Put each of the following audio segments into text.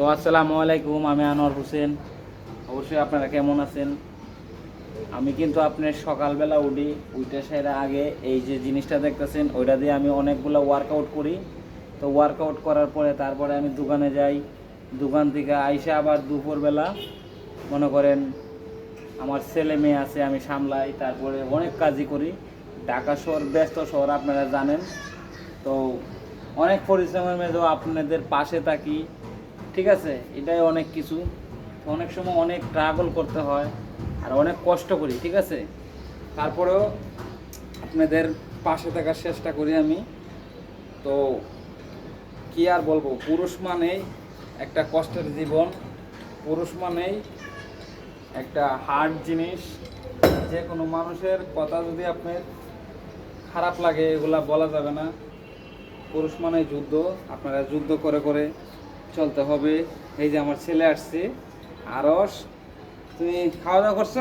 তো আসসালামু আলাইকুম, আমি আনোয়ার হোসেন। অবশ্যই আপনারা কেমন আছেন? আমি কিন্তু আপনার সকালবেলা উঠি উইটা সেরা আগে এই যে জিনিসটা দেখতেছেন, ওইটা দিয়ে আমি অনেকগুলো ওয়ার্কআউট করি। তো ওয়ার্কআউট করার পরে তারপরে আমি দোকানে যাই। দোকান থেকে আইসা আবার দুপুরবেলা, মনে করেন আমার ছেলে মেয়ে আছে, আমি সামলাই, তারপরে অনেক কাজই করি। ঢাকা শহর, ব্যস্ত শহর, আপনারা জানেন। তো অনেক পরিশ্রমের মেয়েও আপনাদের পাশে থাকি। ঠিক আছে? এটাই অনেক কিছু। অনেক সময় অনেক ট্রাভেল করতে হয় আর অনেক কষ্ট করি, ঠিক আছে? তারপরেও আপনাদের পাশে থাকার চেষ্টা করি আমি। তো কি আর বলব? পুরুষ মানেই একটা কষ্টের জীবন, পুরুষ মানেই একটা হার্ড জিনিস। যে কোনো মানুষের কথা যদি আপনার খারাপ লাগে, এগুলা বলা যাবে না। পুরুষ মানে যুদ্ধ, আপনারা যুদ্ধ করে করে চলতে হবে। এই যে আমার ছেলে আসছে। আরস তুমি খাওয়া দাওয়া করছ?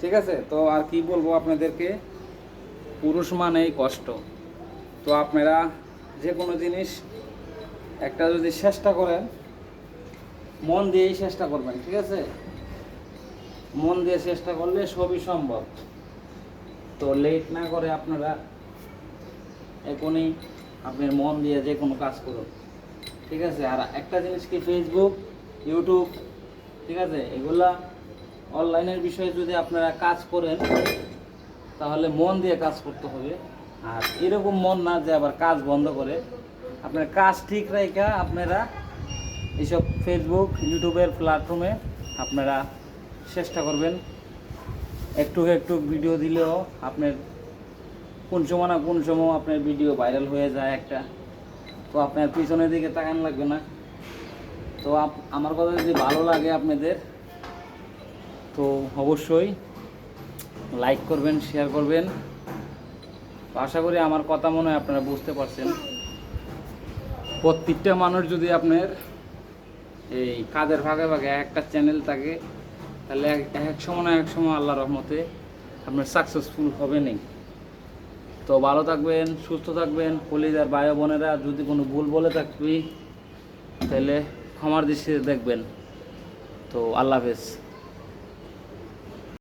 ঠিক আছে, তো আর কি বলব আপনাদেরকে? পুরুষ মানেই কষ্ট। তো আপনারা যে কোনো জিনিস একটা যদি চেষ্টা করেন, মন দিয়েই চেষ্টা করবেন, ঠিক আছে? মন দিয়ে চেষ্টা করলে সবই সম্ভব। তো লেট না করে আপনারা এখনই আপনার মন দিয়ে যে কোনো কাজ করুন। ঠিক আছে? আর একটা জিনিস কি ফেসবুক ইউটিউব ঠিক আছে? এগুলা অনলাইনের বিষয়ে যদি আপনারা কাজ করেন, তাহলে মন দিয়ে কাজ করতে হবে। আর এরকম মন না যে আবার কাজ বন্ধ করে। আপনার কাজ ঠিক রেখা আপনারা এইসব ফেসবুক ইউটিউবের প্ল্যাটফর্মে আপনারা চেষ্টা করবেন। একটু একটু ভিডিও দিলেও আপনার কোন সময় না কোন সময় আপনার ভিডিও ভাইরাল হয়ে যায় একটা। তো আপনার পিছনের দিকে তাকান লাগবে না। তো আমার কথা যদি ভালো লাগে আপনাদের, তো অবশ্যই লাইক করবেন শেয়ার করবেন। আশা করি আমার কথা মনে হয় আপনারা বুঝতে পারছেন। প্রত্যেকটা মানুষ যদি আপনার এই কাদের ভাগে ভাগে একটা চ্যানেল থাকে, তাহলে এক- এক সময় এক সময় আল্লাহ রহমতে আপনার সাকসেসফুল হবে নেই তো ভালো থাকবেন, সুস্থ থাকবেন। কলিজার ভাই বোনেরা, যদি কোনো ভুল বলে থাকবি, তাহলে ক্ষমার দৃষ্টিতে দেখবেন। তো আল্লাহ হাফেজ।